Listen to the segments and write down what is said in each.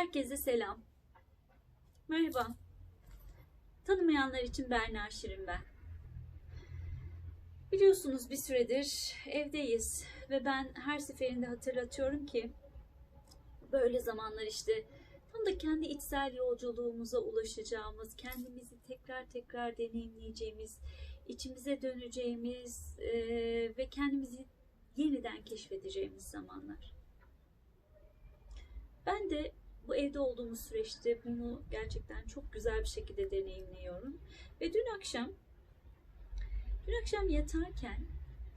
Herkese selam. Merhaba. Tanımayanlar için Berna Şirin ben. Biliyorsunuz bir süredir evdeyiz ve ben her seferinde hatırlatıyorum ki böyle zamanlar işte tam da kendi içsel yolculuğumuza ulaşacağımız, kendimizi tekrar tekrar deneyimleyeceğimiz, içimize döneceğimiz eee, ve kendimizi yeniden keşfedeceğimiz zamanlar. Ben de bu evde olduğumuz süreçte bunu gerçekten çok güzel bir şekilde deneyimliyorum. Ve dün akşam dün akşam yatarken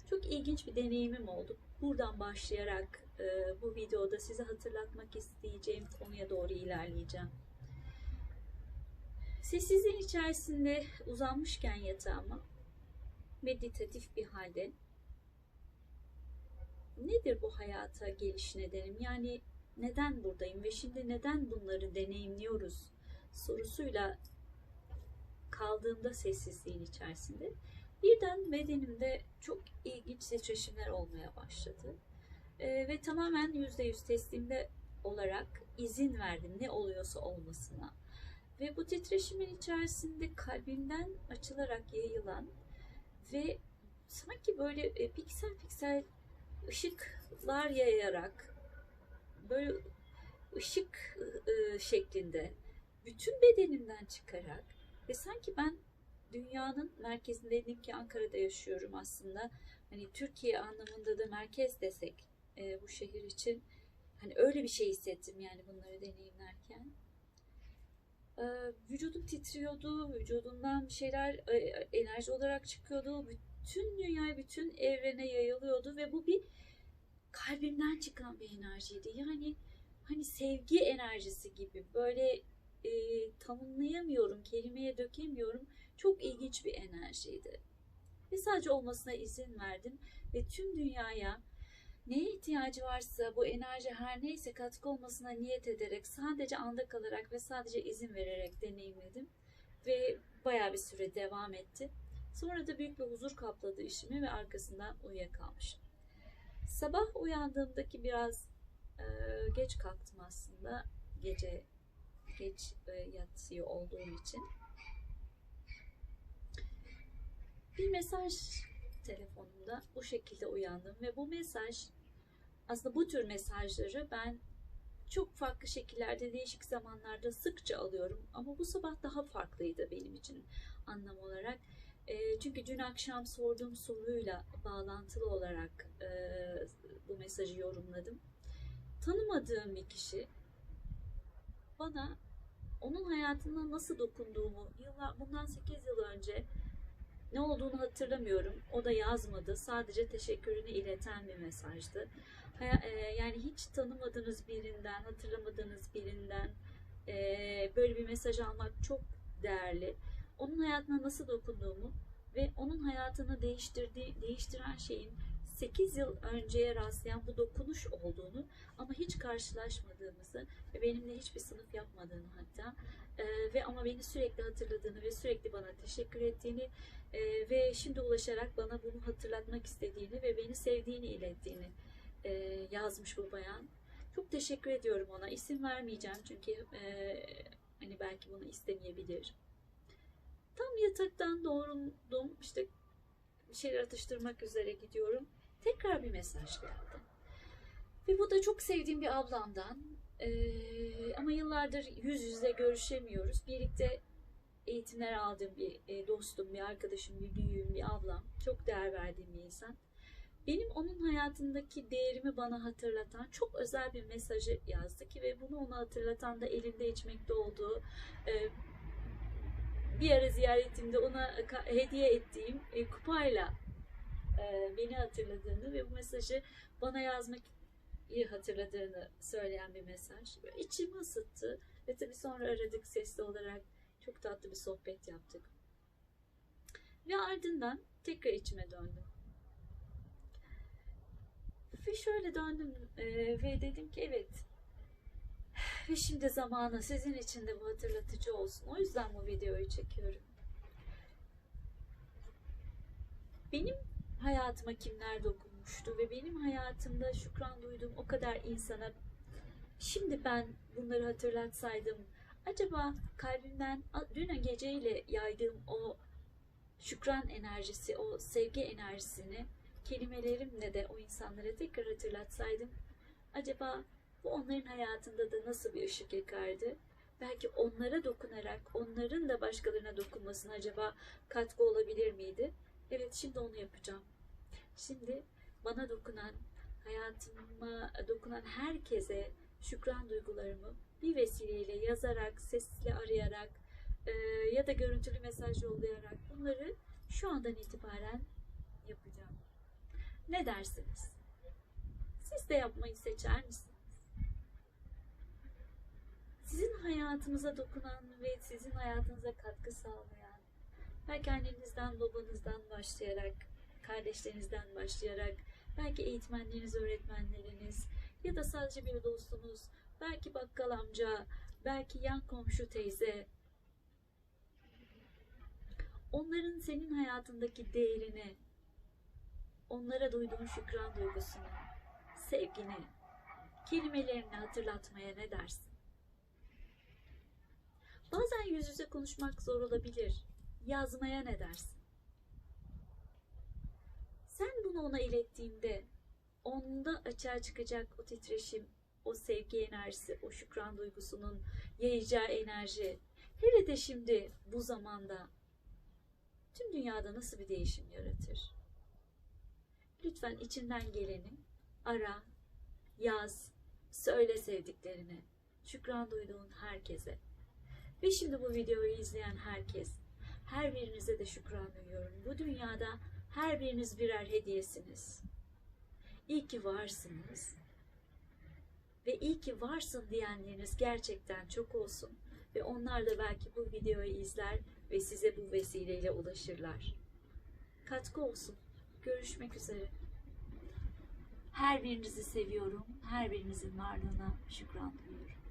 çok ilginç bir deneyimim oldu. Buradan başlayarak e, bu videoda size hatırlatmak isteyeceğim konuya doğru ilerleyeceğim. Sessizliğin içerisinde uzanmışken yatağıma meditatif bir halde nedir bu hayata geliş nedenim? Yani neden buradayım ve şimdi neden bunları deneyimliyoruz sorusuyla kaldığımda sessizliğin içerisinde birden bedenimde çok ilginç titreşimler olmaya başladı. Ee, ve tamamen yüzde yüz teslimde olarak izin verdim ne oluyorsa olmasına. Ve bu titreşimin içerisinde kalbimden açılarak yayılan ve sanki böyle e, piksel piksel ışıklar yayarak böyle ışık e, şeklinde bütün bedenimden çıkarak ve sanki ben dünyanın merkezindeydim ki Ankara'da yaşıyorum aslında. Hani Türkiye anlamında da merkez desek e, bu şehir için hani öyle bir şey hissettim yani bunları deneyimlerken. E, vücudum titriyordu, vücudumdan bir şeyler enerji olarak çıkıyordu. Bütün dünyaya, bütün evrene yayılıyordu ve bu bir kalbimden çıkan bir enerjiydi. Yani hani sevgi enerjisi gibi böyle e, tanımlayamıyorum, kelimeye dökemiyorum. Çok ilginç bir enerjiydi. Ve sadece olmasına izin verdim ve tüm dünyaya neye ihtiyacı varsa bu enerji her neyse katkı olmasına niyet ederek sadece anda kalarak ve sadece izin vererek deneyimledim. Ve bayağı bir süre devam etti. Sonra da büyük bir huzur kapladı işimi ve arkasından uyuyakalmışım. Sabah uyandığımdaki biraz e, geç kalktım aslında. Gece geç e, yatıyor olduğum için. Bir mesaj telefonumda bu şekilde uyandım ve bu mesaj aslında bu tür mesajları ben çok farklı şekillerde değişik zamanlarda sıkça alıyorum ama bu sabah daha farklıydı benim için anlam olarak. E, çünkü dün akşam sorduğum soruyla bağlantılı olarak e, bu mesajı yorumladım. Tanımadığım bir kişi bana onun hayatına nasıl dokunduğumu yıllar bundan 8 yıl önce ne olduğunu hatırlamıyorum. O da yazmadı. Sadece teşekkürünü ileten bir mesajdı. Yani hiç tanımadığınız birinden, hatırlamadığınız birinden böyle bir mesaj almak çok değerli. Onun hayatına nasıl dokunduğumu ve onun hayatını değiştirdiği, değiştiren şeyin 8 yıl önceye rastlayan bu dokunuş olduğunu ama hiç karşılaşmadığımızı ve benimle hiçbir sınıf yapmadığını hatta e, ve ama beni sürekli hatırladığını ve sürekli bana teşekkür ettiğini e, ve şimdi ulaşarak bana bunu hatırlatmak istediğini ve beni sevdiğini ilettiğini e, yazmış bu bayan. Çok teşekkür ediyorum ona. İsim vermeyeceğim çünkü e, hani belki bunu istemeyebilir. Tam yataktan doğrundum. işte bir şeyler atıştırmak üzere gidiyorum. Tekrar bir mesaj geldi. Ve bu da çok sevdiğim bir ablamdan. Ee, ama yıllardır yüz yüze görüşemiyoruz. Birlikte eğitimler aldığım bir e, dostum, bir arkadaşım, bir büyüğüm, bir ablam. Çok değer verdiğim bir insan. Benim onun hayatındaki değerimi bana hatırlatan çok özel bir mesajı yazdı ki ve bunu ona hatırlatan da elinde içmekte olduğu e, bir ara ziyaretimde ona hediye ettiğim e, kupayla e, beni hatırladığını ve bu mesajı bana yazmak hatırladığını söyleyen bir mesaj. Böyle içimi ısıttı ve tabii sonra aradık sesli olarak çok tatlı bir sohbet yaptık. Ve ardından tekrar içime döndüm. Ve şöyle döndüm e, ve dedim ki evet ve şimdi zamanı sizin için de bu hatırlatıcı olsun. O yüzden bu videoyu çekiyorum. Benim hayatıma kimler dokunmuştu ve benim hayatımda şükran duyduğum o kadar insana Şimdi ben bunları hatırlatsaydım acaba kalbimden dün geceyle yaydığım o şükran enerjisi, o sevgi enerjisini kelimelerimle de o insanlara tekrar hatırlatsaydım acaba bu onların hayatında da nasıl bir ışık yakardı? Belki onlara dokunarak onların da başkalarına dokunmasına acaba katkı olabilir miydi? Evet şimdi onu yapacağım. Şimdi bana dokunan, hayatıma dokunan herkese şükran duygularımı bir vesileyle yazarak, sesli arayarak e, ya da görüntülü mesaj yollayarak bunları şu andan itibaren yapacağım. Ne dersiniz? Siz de yapmayı seçer misiniz? Sizin hayatınıza dokunan ve sizin hayatınıza katkı sağlayan, belki annenizden, babanızdan başlayarak, kardeşlerinizden başlayarak, belki eğitmenleriniz, öğretmenleriniz ya da sadece bir dostunuz, belki bakkal amca, belki yan komşu teyze, onların senin hayatındaki değerini, onlara duyduğun şükran duygusunu, sevgini, kelimelerini hatırlatmaya ne dersin? Bazen yüz yüze konuşmak zor olabilir. Yazmaya ne dersin? Sen bunu ona ilettiğinde onda açığa çıkacak o titreşim, o sevgi enerjisi, o şükran duygusunun yayacağı enerji. Hele de şimdi bu zamanda tüm dünyada nasıl bir değişim yaratır? Lütfen içinden geleni ara, yaz, söyle sevdiklerini, şükran duyduğun herkese. Ve şimdi bu videoyu izleyen herkes, her birinize de şükran duyuyorum. Bu dünyada her biriniz birer hediyesiniz. İyi ki varsınız. Ve iyi ki varsın diyenleriniz gerçekten çok olsun. Ve onlar da belki bu videoyu izler ve size bu vesileyle ulaşırlar. Katkı olsun. Görüşmek üzere. Her birinizi seviyorum. Her birinizin varlığına şükran duyuyorum.